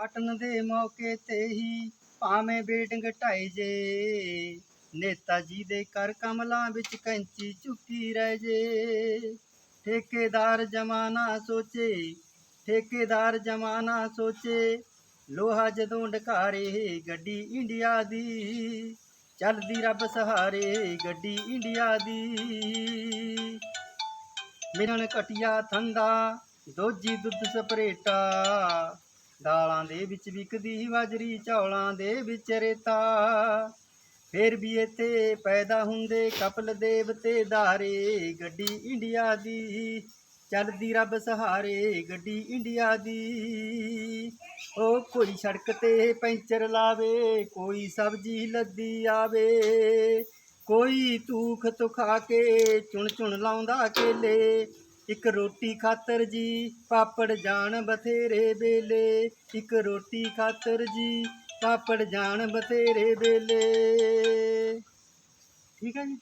ਕੱਟਣ ਦੇ ਮੌਕੇ ਤੇ ਹੀ ਭਾਵੇਂ ਬਿਲਡਿੰਗ ਢਾਈ ਜੇ, ਨੇਤਾ ਜੀ ਦੇ ਕਰ ਕਮਲਾਂ ਵਿੱਚ ਕੈਂਚੀ ਚੁੱਕੀ ਰਹਿ ਜੇ। ਠੇਕੇਦਾਰ ਜਮਾਨਾ ਸੋਚੇ, ਠੇਕੇਦਾਰ ਜਮਾਨਾ ਸੋਚੇ, ਲੋਹਾ ਜਦੋਂ ਢਕਾਰੇ ਗੱਡੀ ਇੰਡੀਆ ਦੀ, ਚੱਲਦੀ ਰੱਬ ਸਹਾਰੇ ਗੱਡੀ ਇੰਡੀਆ ਦੀ। ਮਿਲਣ ਕਟਿਆ ਥੰਦਾ ਦੋਜੀ ਦੁੱਧ ਸਪਰੇਟਾ ਦਾਲਾਂ ਦੇ ਵਿੱਚ ਵਿਕਦੀ ਬਾਜਰੀ ਚੌਲਾਂ ਦੇ ਵਿੱਚ ਰੇਤਾ। ਫੇਰ ਵੀ ਇੱਥੇ ਪੈਦਾ ਹੁੰਦੇ ਕਪਲ ਦੇਵਤੇ ਧਾਰੇ, ਗੱਡੀ ਇੰਡੀਆ ਦੀ। ਚੱਲਦੀ ਰੱਬ ਸਹਾਰੇ, ਗੱਡੀ ਇੰਡੀਆ ਦੀ। ਉਹ ਕੋਈ ਸੜਕ ਤੇ ਪੈਂਚਰ ਲਾਵੇ, ਕੋਈ ਸਬਜ਼ੀ ਲੱਦੀ ਆਵੇ। ਕੋਈ ਤੂਖ ਤੁਖਾ ਕੇ, ਚੁਣ ਚੁਣ ਲਾਉਂਦਾ ਕੇਲੇ। ਇੱਕ ਰੋਟੀ ਖਾਤਰ ਜੀ, ਪਾਪੜ ਜਾਣ ਬਥੇਰੇ ਵੇਲੇ। ਇੱਕ ਰੋਟੀ ਖਾਤਰ ਜੀ ਪਾਪੜ ਜਾਣ ਬਥੇਰੇ ਵੇਲੇ। ਠੀਕ ਹੈ ਜੀ?